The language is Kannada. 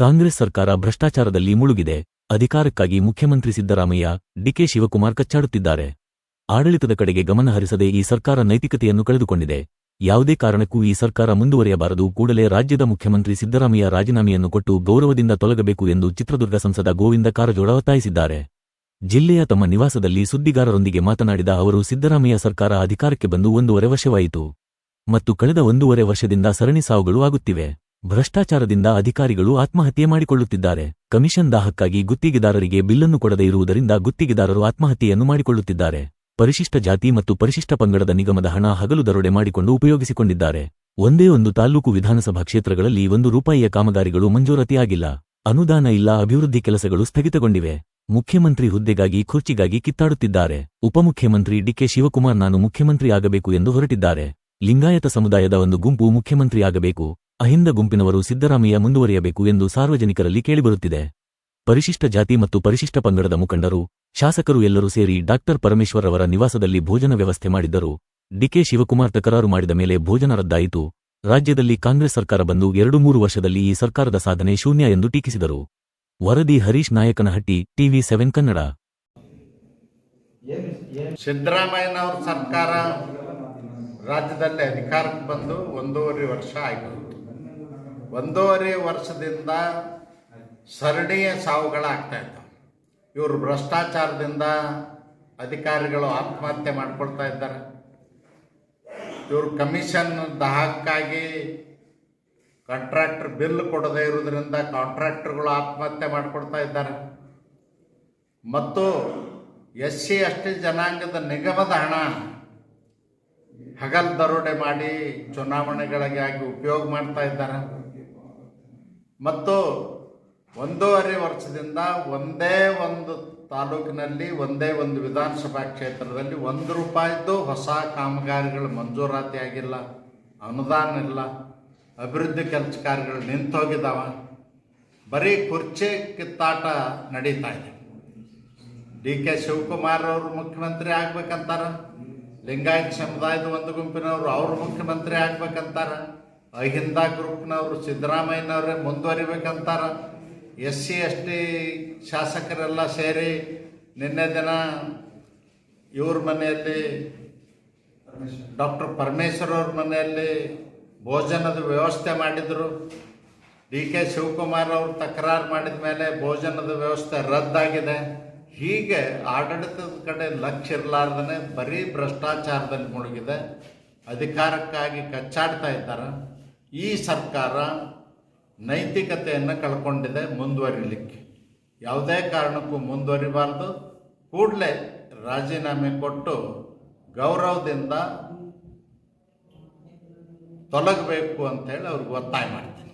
ಕಾಂಗ್ರೆಸ್ ಸರ್ಕಾರ ಭ್ರಷ್ಟಾಚಾರದಲ್ಲಿ ಮುಳುಗಿದೆ. ಅಧಿಕಾರಕ್ಕಾಗಿ ಮುಖ್ಯಮಂತ್ರಿ ಸಿದ್ದರಾಮಯ್ಯ, ಡಿಕೆ ಶಿವಕುಮಾರ್ ಕಚ್ಚಾಡುತ್ತಿದ್ದಾರೆ. ಆಡಳಿತದ ಕಡೆಗೆ ಗಮನ ಹರಿಸದೆ ಈ ಸರ್ಕಾರ ನೈತಿಕತೆಯನ್ನು ಕಳೆದುಕೊಂಡಿದೆ. ಯಾವುದೇ ಕಾರಣಕ್ಕೂ ಈ ಸರ್ಕಾರ ಮುಂದುವರಿಯಬಾರದು. ಕೂಡಲೇ ರಾಜ್ಯದ ಮುಖ್ಯಮಂತ್ರಿ ಸಿದ್ದರಾಮಯ್ಯ ರಾಜೀನಾಮೆಯನ್ನು ಕೊಟ್ಟು ಗೌರವದಿಂದ ತೊಲಗಬೇಕು ಎಂದು ಚಿತ್ರದುರ್ಗ ಸಂಸದ ಗೋವಿಂದ ಕಾರಜೋಳ ಒತ್ತಾಯಿಸಿದ್ದಾರೆ. ಜಿಲ್ಲೆಯ ತಮ್ಮ ನಿವಾಸದಲ್ಲಿ ಸುದ್ದಿಗಾರರೊಂದಿಗೆ ಮಾತನಾಡಿದ ಅವರು, ಸಿದ್ದರಾಮಯ್ಯ ಸರ್ಕಾರ ಅಧಿಕಾರಕ್ಕೆ ಬಂದು ಒಂದೂವರೆ ವರ್ಷವಾಯಿತು. ಮತ್ತು ಕಳೆದ ಒಂದೂವರೆ ವರ್ಷದಿಂದ ಸರಣಿ ಸಾವುಗಳು ಆಗುತ್ತಿವೆ. ಭ್ರಷ್ಟಾಚಾರದಿಂದ ಅಧಿಕಾರಿಗಳು ಆತ್ಮಹತ್ಯೆ ಮಾಡಿಕೊಳ್ಳುತ್ತಿದ್ದಾರೆ. ಕಮಿಷನ್ ದಾಹಕ್ಕಾಗಿ ಗುತ್ತಿಗೆದಾರರಿಗೆ ಬಿಲ್ಲನ್ನು ಕೊಡದೇ ಇರುವುದರಿಂದ ಗುತ್ತಿಗೆದಾರರು ಆತ್ಮಹತ್ಯೆಯನ್ನು ಮಾಡಿಕೊಳ್ಳುತ್ತಿದ್ದಾರೆ. ಪರಿಶಿಷ್ಟ ಜಾತಿ ಮತ್ತು ಪರಿಶಿಷ್ಟ ಪಂಗಡದ ನಿಗಮದ ಹಣ ಹಗಲು ದರೋಡೆ ಮಾಡಿಕೊಂಡು ಉಪಯೋಗಿಸಿಕೊಂಡಿದ್ದಾರೆ. ಒಂದೇ ಒಂದು ತಾಲ್ಲೂಕು ವಿಧಾನಸಭಾ ಕ್ಷೇತ್ರಗಳಲ್ಲಿ ಒಂದು ರೂಪಾಯಿಯ ಕಾಮಗಾರಿಗಳು ಮಂಜೂರಾತಿಯಾಗಿಲ್ಲ. ಅನುದಾನ ಇಲ್ಲ, ಅಭಿವೃದ್ಧಿ ಕೆಲಸಗಳು ಸ್ಥಗಿತಗೊಂಡಿವೆ. ಮುಖ್ಯಮಂತ್ರಿ ಹುದ್ದೆಗಾಗಿ ಖುರ್ಚಿಗಾಗಿ ಕಿತ್ತಾಡುತ್ತಿದ್ದಾರೆ. ಉಪಮುಖ್ಯಮಂತ್ರಿ ಡಿಕೆ ಶಿವಕುಮಾರ್ ನಾನು ಮುಖ್ಯಮಂತ್ರಿ ಆಗಬೇಕು ಎಂದು ಹೊರಟಿದ್ದಾರೆ. ಲಿಂಗಾಯತ ಸಮುದಾಯದ ಒಂದು ಗುಂಪು ಮುಖ್ಯಮಂತ್ರಿ ಆಗಬೇಕು. ಅಹಿಂದ ಗುಂಪಿನವರು ಸಿದ್ದರಾಮಯ್ಯ ಮುಂದುವರಿಯಬೇಕು ಎಂದು ಸಾರ್ವಜನಿಕರಲ್ಲಿ ಕೇಳಿಬರುತ್ತಿದೆ. ಪರಿಶಿಷ್ಟ ಜಾತಿ ಮತ್ತು ಪರಿಶಿಷ್ಟ ಪಂಗಡದ ಮುಖಂಡರು, ಶಾಸಕರು ಎಲ್ಲರೂ ಸೇರಿ ಡಾಕ್ಟರ್ ಪರಮೇಶ್ವರ್ ಅವರ ನಿವಾಸದಲ್ಲಿ ಭೋಜನ ವ್ಯವಸ್ಥೆ ಮಾಡಿದ್ದರು ಡಿಕೆ ಶಿವಕುಮಾರ್ ತಕರಾರು ಮಾಡಿದ ಮೇಲೆ ಭೋಜನ ರದ್ದಾಯಿತು. ರಾಜ್ಯದಲ್ಲಿ ಕಾಂಗ್ರೆಸ್ ಸರ್ಕಾರ ಬಂದು ಎರಡು ಮೂರು ವರ್ಷದಲ್ಲಿ ಈ ಸರ್ಕಾರದ ಸಾಧನೆ ಶೂನ್ಯ ಎಂದು ಟೀಕಿಸಿದರು. ವರದಿ ಹರೀಶ್ ನಾಯಕನಹಟ್ಟಿ, ಟಿವಿ ಸೆವೆನ್ ಕನ್ನಡ. ಸಿದ್ದರಾಮಯ್ಯನವರ ಸರ್ಕಾರ ರಾಜ್ಯದಲ್ಲಿ ಅಧಿಕಾರಕ್ಕೆ ಬಂದು ಒಂದೂವರೆ ವರ್ಷ ಆಯಿತು. ಒಂದೂವರೆ ವರ್ಷದಿಂದ ಸರಣಿಯ ಸಾವುಗಳಾಗ್ತಾ ಇದ್ದಾವೆ. ಇವರು ಭ್ರಷ್ಟಾಚಾರದಿಂದ ಅಧಿಕಾರಿಗಳು ಆತ್ಮಹತ್ಯೆ ಮಾಡ್ಕೊಳ್ತಾ ಇದ್ದಾರೆ. ಇವರು ಕಮಿಷನ್ ದಹಕ್ಕಾಗಿ ಕಾಂಟ್ರಾಕ್ಟರ್ ಬಿಲ್ ಕೊಡದೇ ಇರೋದ್ರಿಂದ ಕಾಂಟ್ರಾಕ್ಟರ್ಗಳು ಆತ್ಮಹತ್ಯೆ ಮಾಡ್ಕೊಳ್ತಾ ಇದ್ದಾರೆ. ಮತ್ತು ಎಸ್ ಸಿ ಎಸ್ ಟಿ ಜನಾಂಗದ ನಿಗಮದ ಹಣ ಹಗಲ್ ದರೋಡೆ ಮಾಡಿ ಚುನಾವಣೆಗಳಿಗಾಗಿ ಉಪಯೋಗ ಮಾಡ್ತಾ ಇದ್ದಾರೆ. ಮತ್ತು ಒಂದೂವರೆ ವರ್ಷದಿಂದ ಒಂದೇ ಒಂದು ತಾಲೂಕಿನಲ್ಲಿ ಒಂದೇ ಒಂದು ವಿಧಾನಸಭಾ ಕ್ಷೇತ್ರದಲ್ಲಿ ಒಂದು ರೂಪಾಯಿದ್ದು ಹೊಸ ಕಾಮಗಾರಿಗಳು ಮಂಜೂರಾತಿ ಆಗಿಲ್ಲ, ಅನುದಾನ ಇಲ್ಲ, ಅಭಿವೃದ್ಧಿ ಕೆಲಸ ಕಾರ್ಯಗಳು ನಿಂತು ಹೋಗಿದ್ದಾವ ಬರೀ ಕುರ್ಚಿ ಕಿತ್ತಾಟ ನಡೀತಾ ಇದೆ. ಡಿ ಕೆ ಶಿವಕುಮಾರ್ ಅವರು ಮುಖ್ಯಮಂತ್ರಿ ಆಗ್ಬೇಕಂತಾರ, ಲಿಂಗಾಯತ್ ಸಮುದಾಯದ ಒಂದು ಗುಂಪಿನವರು ಅವರು ಮುಖ್ಯಮಂತ್ರಿ ಆಗ್ಬೇಕಂತಾರ. ಅಹಿಂದ ಗ್ರೂಪ್ನವರು ಸಿದ್ದರಾಮಯ್ಯನವರೇ ಮುಂದುವರಿಬೇಕಂತಾರ. ಎಸ್ ಸಿ ಎಸ್ ಟಿ ಶಾಸಕರೆಲ್ಲ ಸೇರಿ ನಿನ್ನೆ ದಿನ ಇವ್ರ ಮನೆಯಲ್ಲಿ ಡಾಕ್ಟರ್ ಪರಮೇಶ್ವರ್ ಅವ್ರ ಮನೆಯಲ್ಲಿ ಭೋಜನದ ವ್ಯವಸ್ಥೆ ಮಾಡಿದರು. ಡಿ ಕೆ ಶಿವಕುಮಾರ್ ಅವರು ತಕರಾರು ಮಾಡಿದ ಮೇಲೆ ಭೋಜನದ ವ್ಯವಸ್ಥೆ ರದ್ದಾಗಿದೆ. ಹೀಗೆ ಆಡಳಿತದ ಕಡೆ ಲಕ್ಷ ಇರಲಾರ್ದೇ ಬರೀ ಭ್ರಷ್ಟಾಚಾರದಲ್ಲಿ ಮುಳುಗಿದೆ. ಅಧಿಕಾರಕ್ಕಾಗಿ ಕಚ್ಚಾಡ್ತಾ ಇದ್ದಾರೆ. ಈ ಸರ್ಕಾರ ನೈತಿಕತೆಯನ್ನು ಕಳ್ಕೊಂಡಿದೆ ಮುಂದುವರಿಲಿಕ್ಕೆ. ಯಾವುದೇ ಕಾರಣಕ್ಕೂ ಮುಂದುವರಿಬಾರ್ದು. ಕೂಡಲೇ ರಾಜೀನಾಮೆ ಕೊಟ್ಟು ಗೌರವದಿಂದ ತೊಲಗಬೇಕು ಅಂತೇಳಿ ಅವ್ರಿಗೆ ಒತ್ತಾಯ ಮಾಡ್ತೀನಿ.